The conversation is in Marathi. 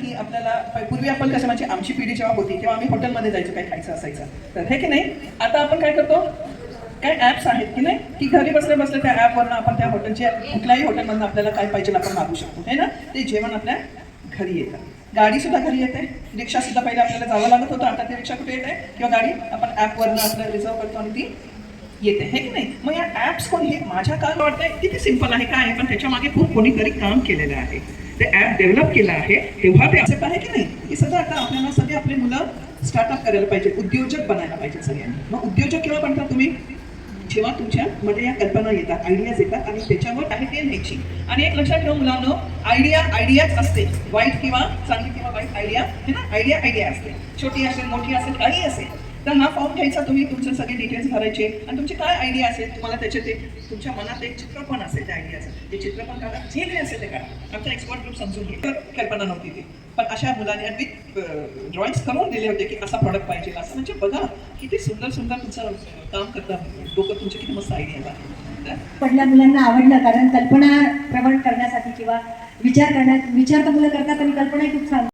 की आपल्याला पूर्वी आपण कसं म्हणजे आमची पिढी जेव्हा होती तेव्हा आम्ही हॉटेलमध्ये जायचो काही खायचं असायचं. तर हे की नाही आता आपण काय करतो काय ॲप्स आहेत की नाही की घरी बसल्या बसल्या त्या ॲपवरनं आपण त्या हॉटेलच्या कुठल्याही हॉटेलमधनं आपल्याला काय पाहिजे आपण मागू शकतो. है ना ते जेवण आपल्या घरी येतं. गाडी सुद्धा घरी येते. रिक्षा सुद्धा पहिले आपल्याला जावं लागत होतं आता ती रिक्षा कुठे येते? किंवा गाडी आपण ॲपवरनं आपल्याला रिझर्व करतो आणि ती येते. हे की नाही? मग या ॲप्स कोण हे माझ्या काय वाटतंय किती सिंपल आहे काय आहे पण त्याच्यामागे खूप कोणीतरी काम केलेलं आहे. ते ॲप डेव्हलप केलं आहे तेव्हा ते असं आहे की नाही? हे सगळं आता आपल्याला सगळे आपले मुलं स्टार्टअप करायला पाहिजे उद्योजक बनायला पाहिजे सगळ्यांनी. मग उद्योजक केव्हा बनता तुम्ही? जेव्हा तुमच्यामध्ये या कल्पना येतात आयडियाज येतात आणि त्याच्यावर काही ते न्यायची आणि एक लक्षात ठेवा मुलांनो आयडिया आयडियाच असते. वाईट किंवा चांगली किंवा वाईट आयडिया है ना? आयडिया आयडिया असते. छोटी असेल मोठी असेल काही असेल. तर हा फॉर्म घ्यायचा तुम्ही तुमचे सगळे डिटेल्स भरायचे. आणि तुमची काय आयडिया असेल तुम्हाला त्याचे ते तुमच्या मनात एक चित्र पण असेल त्या आयडियाचं ते चित्र पण काढा. जे काही असेल ते काढा. आमचा एक्सपर्ट ग्रुप समजून घे तर कल्पना नव्हती ती. पण अशा मुलांनी अगदी ड्रॉइंग्स करून दिले होते की असा प्रॉडक्ट पाहिजे. असं म्हणजे बघा किती सुंदर सुंदर तुमचं काम करतात. डोकं तुमचे किती मस्त आयडिया आहे पहिल्या मुलांना आवडलं कारण कल्पना प्रवण करण्यासाठी किंवा विचार करण्यात विचार तर मुलं करतात आणि कल्पनाही खूप छान